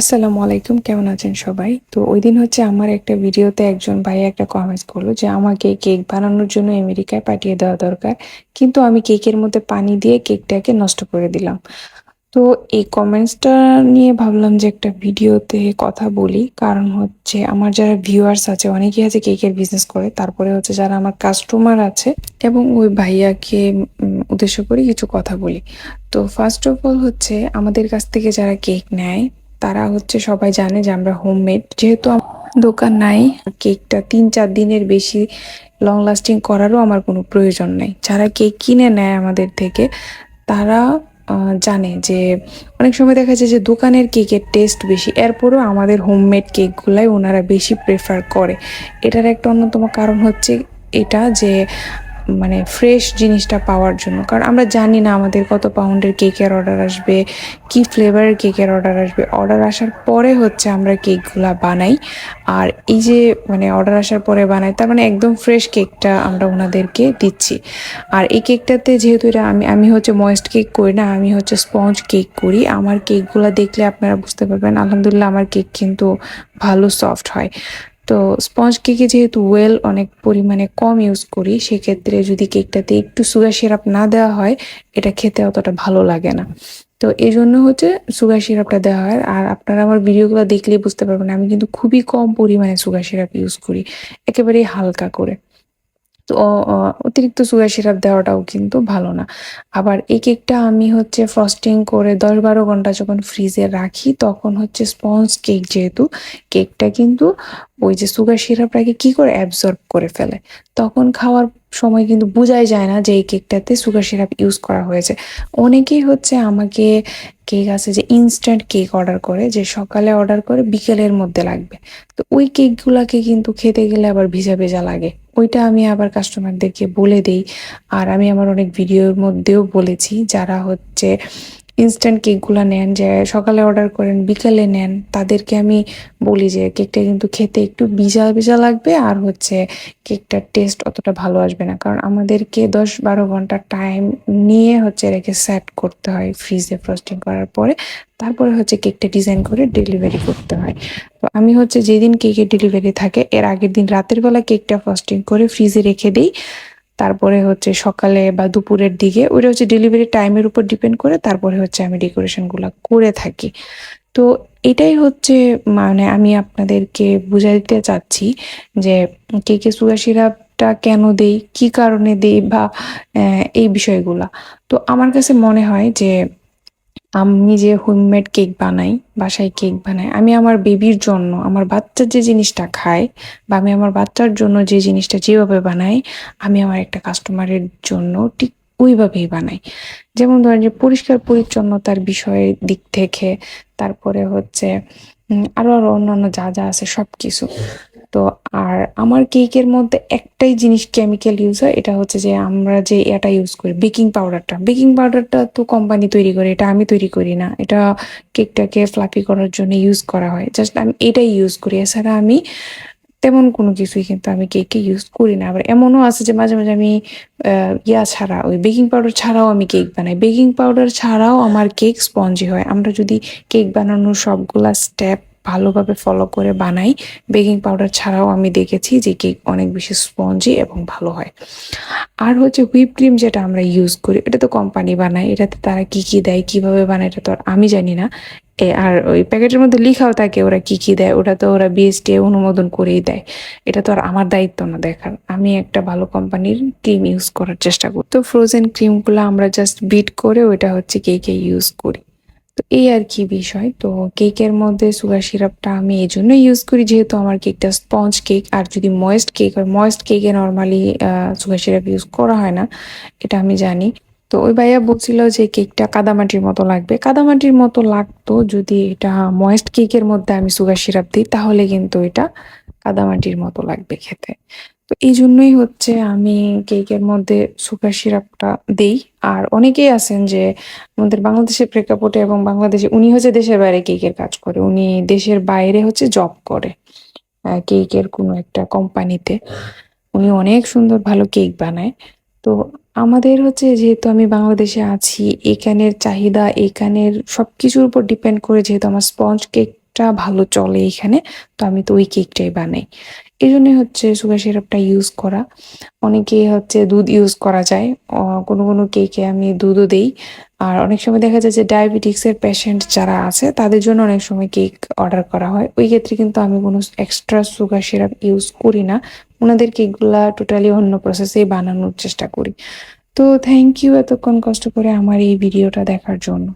আসসালামু আলাইকুম, কেমন আছেন সবাই? তো ওই দিন হচ্ছে আমার একটা ভিডিওতে একজন ভাই একটা কমেন্টস করল যে, আমাকে কেক বানানোর জন্য আমেরিকায় পাঠিয়ে দেওয়া দরকার, কিন্তু আমি কেকের মধ্যে পানি দিয়ে কেকটাকে নষ্ট করে দিলাম। তো এই কমেন্টসটা নিয়ে ভাবলাম যে একটা ভিডিওতে কথা বলি। কারণ হচ্ছে আমার যারা ভিউয়ার্স আছে, অনেকেই আছে কেকের বিজনেস করে, তারপরে হচ্ছে যারা আমার কাস্টমার আছে এবং ওই ভাইয়াকে উদ্দেশ্য করে কিছু কথা বলি। তো ফার্স্ট অফ অল হচ্ছে আমাদের কাছ থেকে যারা কেক নেয় তারা হচ্ছে সবাই জানে যে আমরা হোমমেড যেহেতু দোকান নাই, কেকটা তিন চার দিনের বেশি লং লাস্টিং করারও আমার কোনো প্রয়োজন নাই। যারা কেক কিনে নেয় আমাদের থেকে, তারা জানে যে অনেক সময় দেখা যায় যে দোকানের কেকের টেস্ট বেশি, এরপরও আমাদের হোমমেড কেকগুলাই ওনারা বেশি প্রেফার করে। এটার একটা অন্যতম কারণ হচ্ছে এটা যে মানে ফ্রেশ জিনিসটা পাওয়ার জন্য। কারণ আমরা জানি না আমাদের কত পাউন্ডের কেকের অর্ডার আসবে, কি ফ্লেভারের কেকের অর্ডার আসবে। অর্ডার আসার পরে হচ্ছে আমরা কেকগুলো বানাই। আর এই যে মানে অর্ডার আসার পরে বানাই, তার মানে একদম ফ্রেশ কেকটা আমরা ওনাদেরকে দিচ্ছি। আর এই কেকটাতে যেহেতু এটা আমি আমি হচ্ছে ময়েস্ট কেক করি না, আমি হচ্ছে স্পঞ্জ কেক করি। আমার কেকগুলো দেখলে আপনারা বুঝতে পারবেন, আলহামদুলিল্লাহ আমার কেক কিন্তু ভালো সফট হয়। তো স্পঞ্জ কেকে যেহেতু ওয়েল অনেক পরিমাণে কম ইউজ করি, সেক্ষেত্রে যদি কেকটাতে একটু সুগার সিরাপ না দেওয়া হয়, এটা খেতে অতটা ভালো লাগে না। তো এই জন্য হচ্ছে সুগার সিরাপটা দেওয়া হয়। আর আপনারা আমার ভিডিওগুলো দেখলেই বুঝতে পারবেন, আমি কিন্তু খুবই কম পরিমাণে সুগার সিরাপ ইউজ করি, একেবারেই হালকা করে। তো অতিরিক্ত সুগার সিরাপ দেওয়াটাও কিন্তু ভালো না। আবার এই কেকটা আমি হচ্ছে ফ্রস্টিং করে দশ বারো ঘণ্টা যখন ফ্রিজে রাখি, তখন হচ্ছে স্পঞ্জ কেক যেহেতু কেকটা কিন্তু ওই যে সুগার সিরাপটাকে কি করে অ্যাবজর্ব করে ফেলে? তখন খাওয়ার সময় কিন্তু বোঝাই যায় না যে এই কেকটাতে সুগার সিরাপ ইউজ করা হয়েছে। অনেকেই হচ্ছে আমাকে কেক আছে যে ইনস্ট্যান্ট কেক অর্ডার করে, যে সকালে অর্ডার করে বিকেলের মধ্যে লাগবে। তো ওই কেকগুলাকে কিন্তু খেতে গেলে আবার ভিজা ভেজা লাগে। ওইটা আমি আবার কাস্টমারদেরকে বলে দেই। আর আমি আমার অনেক ভিডিওর মধ্যেও বলেছি, যারা হচ্ছে ইনস্ট্যান্ট কেকগুলো নেন, যে সকালে অর্ডার করেন, বিকালে নেন, তাদেরকে আমি বলি যে কেকটা কিন্তু খেতে একটু ভিজা ভিজা লাগবে আর হচ্ছে কেকটার টেস্ট অতটা ভালো আসবে না। কারণ আমাদেরকে দশ বারো ঘণ্টা টাইম নিয়ে হচ্ছে রেখে সেট করতে হয় ফ্রিজে ফ্রস্টিং করার পরে। তারপরে হচ্ছে কেকটা ডিজাইন করে ডেলিভারি করতে হয়। তো আমি হচ্ছে যেদিন কেকের ডেলিভারি থাকে, এর আগের দিন রাতের বেলা কেকটা ফ্রস্টিং করে ফ্রিজে রেখে দিই। তারপরে হচ্ছে সকালে বা দুপুরের দিকে, ওইটা হচ্ছে ডেলিভারি টাইমের উপর ডিপেন্ড করে তারপরে হচ্ছে আমি ডেকোরেশনগুলো করে থাকি। তো এটাই হচ্ছে মানে আমি আপনাদেরকে বুঝাই দিতে চাচ্ছি যে কে কে সুগার সিরাপটা কেন দেই, কি কারণে দেই বা এই বিষয়গুলা। তো আমার কাছে মনে হয় যে আমি যে হোমমেড কেক বানাই, বাসায় কেক বানাই, আমি আমার বেবির জন্য, আমার বাচ্চার যে জিনিসটা খায় বা আমি আমার বাচ্চার জন্য যে জিনিসটা যেভাবে বানাই, আমি আমার একটা কাস্টমারের জন্য ঠিক ওইভাবেই বানাই। যেমন ধরেন যে পরিষ্কার পরিচ্ছন্নতার বিষয়ের দিক থেকে, তারপরে হচ্ছে আরও আরও অন্যান্য যা যা আছে সব কিছু তো আর আমার কেকের মধ্যে একটাই জিনিস কেমিক্যাল ইউজ হয়, এটা হচ্ছে যে আমরা যে এটা ইউজ করি বেকিং পাউডারটা বেকিং পাউডারটা তো কোম্পানি তৈরি করে, এটা আমি তৈরি করি না। এটা কেকটাকে ফ্লাফি করার জন্য ইউজ করা হয়। জাস্ট আমি এটাই ইউজ করি। এছাড়া আমি তেমন কোনো কিছুই কিন্তু আমি কেকে ইউজ করি না। আবার এমনও আছে যে মাঝে মাঝে আমি ইয়া ছাড়া, ওই বেকিং পাউডার ছাড়াও আমি কেক বানাই। বেকিং পাউডার ছাড়াও আমার কেক স্পঞ্জি হয়। আমরা যদি কেক বানানোর সবগুলা স্টেপ ভালোভাবে ফলো করে বানাই। বেকিং পাউডার ছাড়াও আমি দেখেছি যে কেক অনেক বেশি স্পঞ্জি এবং ভালো হয়। আর হচ্ছে হুইপ ক্রিম যেটা আমরা ইউজ করি, এটা তো কোম্পানি বানায়, এটাতে তারা কি কি দেয়, কীভাবে বানায়, এটা তো আর আমি জানি না। এ, আর ওই প্যাকেটের মধ্যে লিখাও থাকে ওরা কি কি দেয়, ওটা তো ওরা বিএসটিআই অনুমোদন করেই দেয়। এটা তো আর আমার দায়িত্ব না দেখার। আমি একটা ভালো কোম্পানির ক্রিম ইউজ করার চেষ্টা করি। তো ফ্রোজেন ক্রিমগুলো আমরা জাস্ট বিট করে ওইটা হচ্ছে কেকে ইউজ করি। তো এই আর কি বিষয়। তো কেকের মধ্যে সুগার সিরাপটা আমি এই জন্য ইউজ করি, যেহেতু আমার কেকটা স্পঞ্জ কেক আর যদি ময়েস্ট কেক হয় ময়েস্ট কেকে নর্মালি সুগার সিরাপ ইউজ করা হয় না, এটা আমি জানি। তো ওই ভাইয়া বলছিল যে কেকটা কাদামাটির মতো লাগবে। কাদামাটির মতো লাগতো যদি এটা ময়েস্ট কেকের মধ্যে আমি সুগার সিরাপ দিই, তাহলে কিন্তু এটা কাদামাটির মতো লাগবে খেতে। এই জন্যই হচ্ছে আমি কেকের মধ্যে সুগার সিরাপটা দেই। আর অনেকেই আছেন যে আমাদের বাংলাদেশের প্রেক্ষাপটে এবং বাংলাদেশে উনি হচ্ছে দেশের বাইরে কেকের কাজ করে, উনি দেশের বাইরে হচ্ছে জব করে কেকের কোনো একটা কোম্পানিতে উনি অনেক সুন্দর ভালো কেক বানায়। তো আমাদের হচ্ছে যেহেতু আমি বাংলাদেশে আছি, এখানের চাহিদা, এখানের সব কিছুর উপর ডিপেন্ড করে যেহেতু আমার স্পঞ্জ কেক সিরাপটা ভালো চলে এখানে, তো আমি তো ওই কেকটাই বানাই। এই জন্যই হচ্ছে সুগার সিরাপটা ইউজ করা। অনেকে হচ্ছে দুধ ইউজ করা যায়। কোনো কোনো কেকে আমি দুধও দেই। আর অনেক সময় দেখা যায় যে ডায়াবেটিক্সের পেশেন্ট যারা আছে, তাদের জন্য অনেক সময় কেক অর্ডার করা হয়। ওই ক্ষেত্রে কিন্তু আমি কোনো এক্সট্রা সুগার সিরাপ ইউজ করি না। ওনাদের কেকগুলা টোটালি অন্য প্রসেসেই বানানোর চেষ্টা করি। তো থ্যাংক ইউ এতক্ষণ কষ্ট করে আমার এই ভিডিওটা দেখার জন্য।